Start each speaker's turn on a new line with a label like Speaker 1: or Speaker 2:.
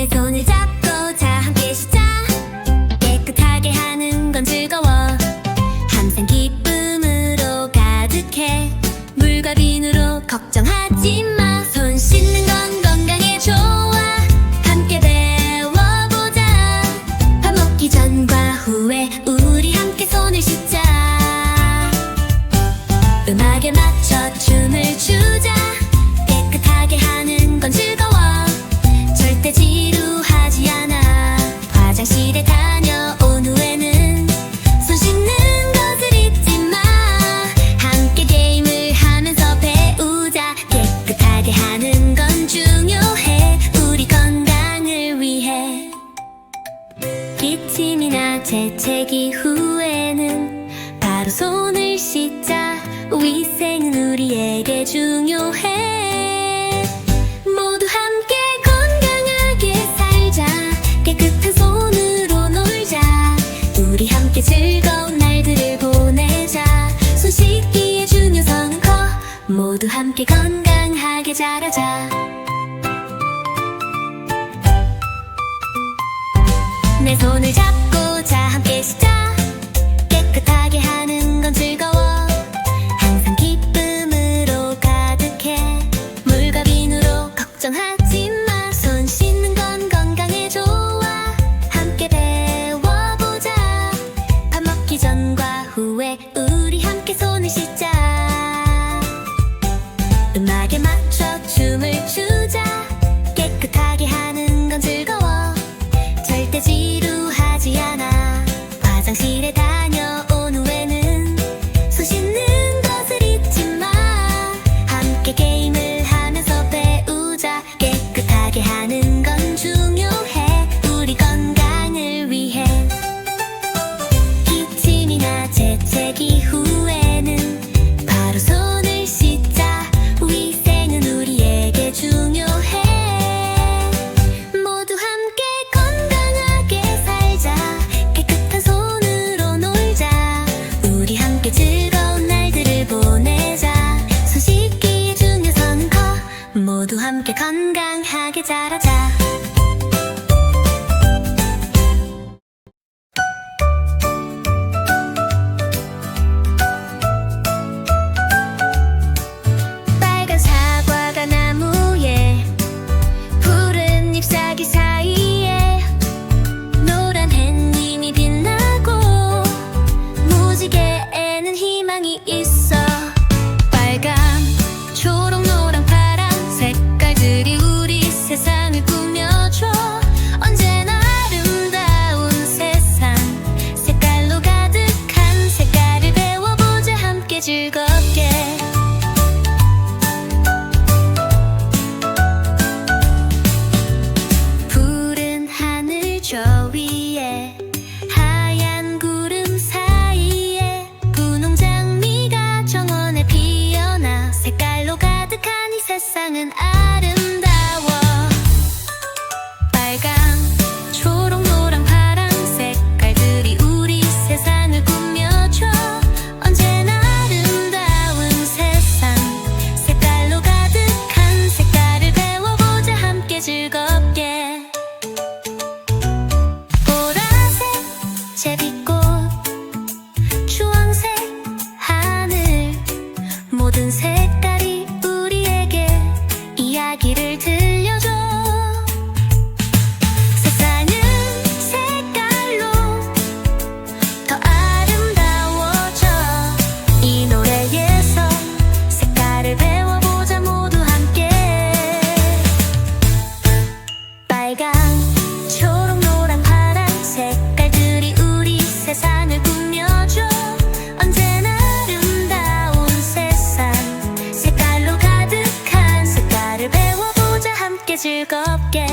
Speaker 1: 내 손을 잡고 자 함께 시작 깨끗하게 하는 건 즐거워 항상 기쁨으로 가득해 물과 비누로 걱정하지 마. 손 씻는 건 건강에 좋아. 함께 배워보자. 밥 먹기 전과 후에 우리 함께 손을 씻자. 음악에 맞춰 춤을 추 재채기 후에는 바로 손을 씻자. 위생은 우리에게 중요해. 모두 함께 건강하게 살자. 깨끗한 손으로 놀자. 우리 함께 즐거운 날들을 보내자. 손 씻기의 중요성은 커. 모두 함께 건강하게 자라자. 내 손을 잡고 걱정하지 마 손 씻는 건 건강에 좋아. 함께 배워보자. 밥 먹기 전과 후에 우리 함께 손을 씻자. 음악에 맞춰 춤을 초록 노랑 파랑 색깔들이 우리 세상을 꾸며줘. 언제나 아름다운 세상. 색깔로 가득한 색깔을 배워보자. 함께 즐겁게